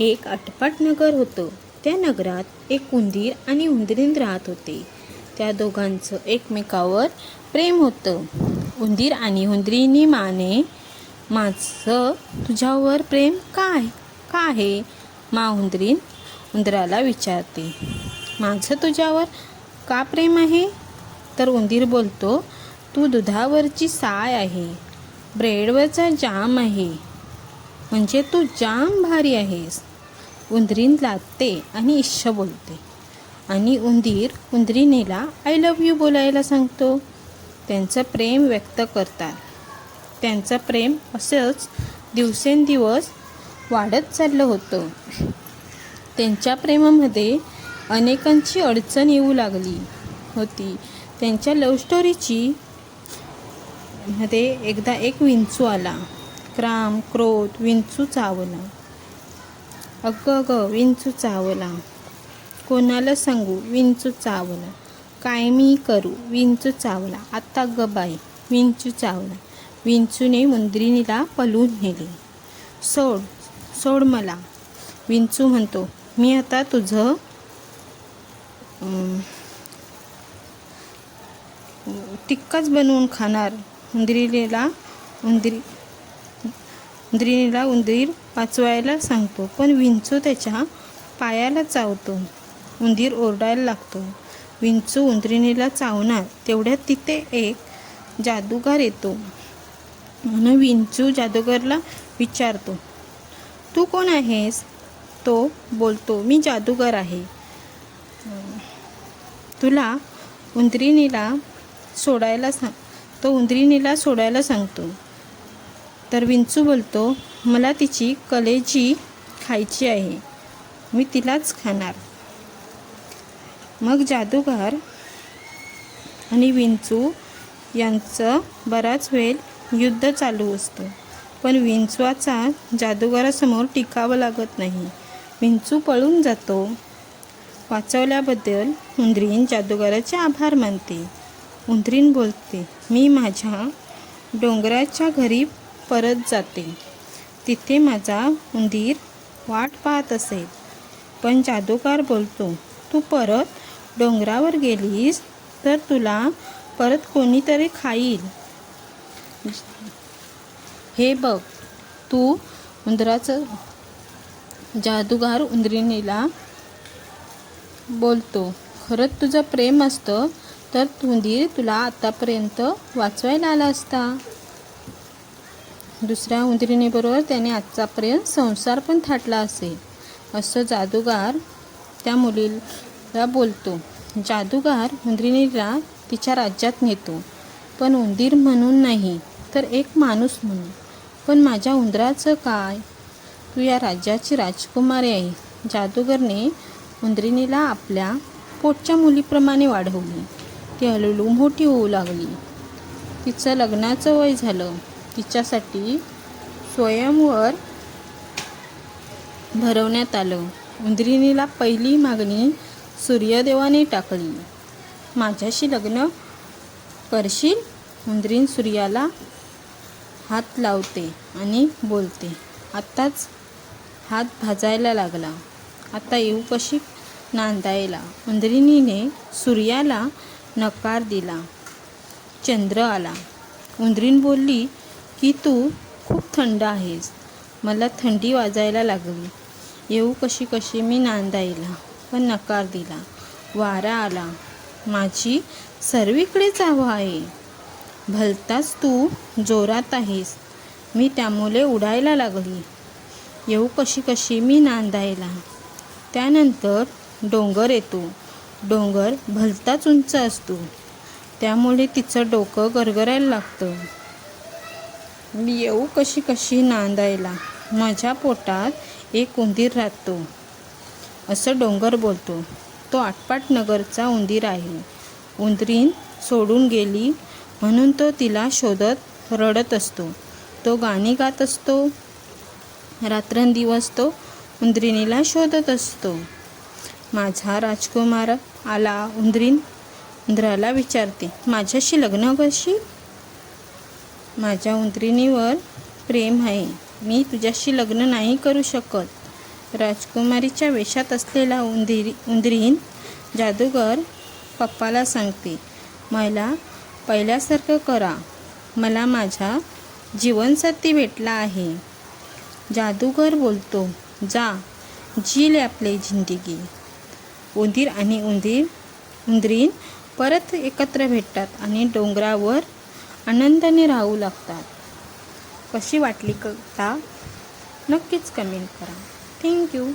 एक आटपाट नगर होतं. त्या नगरात एक उंदीर आणि उंदरीण राहत होते. त्या दोघांचं एकमेकावर प्रेम होतं. उंदीर आणि उंदरीनी माने माझं तुझ्यावर प्रेम काय? का आहे? मा उंदरीन उंदराला विचारते. माझं तुझ्यावर का प्रेम आहे? तर उंदीर बोलतो तू दुधावरची साय आहे. ब्रेडवरचा जाम आहे. म्हणजे तू जाम भारी आहेस. उंदरीन लादते आणि इश्श बोलते. आणि उंदीर उंदरीनेला आय लव्ह यू बोलायला सांगतो. त्यांचं प्रेम व्यक्त करतात. त्यांचं प्रेम असंच दिवसेंदिवस वाढत चाललं होतं. त्यांच्या प्रेमामध्ये अनेकांची अडचण येऊ लागली होती. त्यांच्या लव्ह स्टोरीची मध्ये एकदा एक विंचू आला. क्राम क्रोध विंचू चावला अगं अगं विंचू चावला. कोणाला सांगू? विंचू चावला. काय मी करू? विंचू चावला. आत्ता ग बाई विंचू चावला. विंचूने मुंद्रिणीला पलून नेले. सोड सोड मला. विंचू म्हणतो मी आता तुझं टिक्काच बनवून खाणार. उंदरीला उंदरी उंदरीला उंदीर वाचवायला सांगतो पण विंचू त्याच्या पायाला चावतो. उंदीर ओरडायला लागतो. विंचू उंदरिणीला चावणार तेवढ्यात तिथे एक जादूगार येतो. म्हणून विंचू जादूगरला विचारतो तू कोण आहेस? तो बोलतो मी जादूगर आहे. तुला उंदरिणीला सोडायला सांग तो उंदरिणीला सोडायला सांगतो. तर विंचू बोलतो मला तिची कलेजी खायची आहे. मी तिलाच खाणार. मग जादूगार आणि विंचू यांचं बराच वेळ युद्ध चालू असतं. पण विंचवाचा जादूगारासमोर टिकावं लागत नाही. विंचू पळून जातो. वाचवल्याबद्दल उंदरीन जादूगाराचे आभार मानते. उंदरीन बोलते मी माझ्या डोंगराच्या घरी परत जाते. तिथे माझा उंदीर वाट पाहत असेल पण जादूगार बोलतो तू परत डोंगरावर गेलीस तर तुला परत कोणीतरी खाईल. हे बघ तू उंदराचं जादूगार उंदरिणीला बोलतो खरंच तुझं प्रेम असतं तर उंदीर तुला आतापर्यंत वाचवायला आला असता. दुसऱ्या उंदरिणीबरोबर त्याने आजचापर्यंत संसार पण थाटला असेल. असं जादूगार त्या मुलीला बोलतो. जादूगार उंदरिणीला तिच्या राज्यात नेतो. पण उंदीर म्हणून नाही तर एक माणूस म्हणून. पण माझ्या उंदराचं काय? तू या राज्याची राजकुमारी आहे. जादूगरने उंदरिणीला आपल्या पोटच्या मुलीप्रमाणे वाढवली. ती हळूहळू मोठी होऊ लागली. तिचं लग्नाचं वय झालं. तिच्यासाठी स्वयंवर भरवण्यात आलं. उंदरिणीला पहिली मागणी सूर्यदेवाने टाकली. माझ्याशी लग्न करशील? उंदरीन सूर्याला हात लावते आणि बोलते. आत्ताच हात भाजायला लागला. आता येऊ कशी? नांदायला. उंदरिणीने सूर्याला नकार दिला. चंद्र आला. उंदरीण बोलली की तू खूप थंड आहेस. मला थंडी वाजायला लागली. येऊ कशी कशी मी नांदायला पण नकार दिला. वारा आला. माझी सर्वीकडेच हवा आहे. भलताच तू जोरात आहेस. मी त्यामुळे उडायला लागली. येऊ कशी कशी मी नांदायला. त्यानंतर डोंगर येतो. डोंगर भलताच उंच असतो. त्यामुळे तिचं डोकं गरगरायला लागतं. मी येऊ कशी कशी नांदायला? माझ्या पोटात एक उंदीर राहतो. असं डोंगर बोलतो. तो आटपाट नगरचा उंदीर आहे. उंदरीन सोडून गेली म्हणून तो तिला शोधत रडत असतो. तो गाणी गात असतो. रात्रंदिवस तो उंदरिणीला शोधत असतो. माझा राजकुमार आला. उंदरीन उंदराला विचारते माझ्याशी लग्न कशी माझ्या उंदरिणीवर प्रेम आहे. मी तुझ्याशी लग्न नाही करू शकत. राजकुमारीच्या वेशात असलेला उंदिरी उंदरीन जादूगर पप्पाला सांगते मला पहिल्यासारखं करा. मला माझा जीवनसाथी भेटला आहे. जादूगर बोलतो जा जील आपली जिंदगी. उंदीर आणि उंदीर उंदरीन परत एकत्र भेटतात आणि डोंगरावर आनंदाने राहू लागतात. कशी वाटली कविता? नक्कीच कमेंट करा. थँक्यू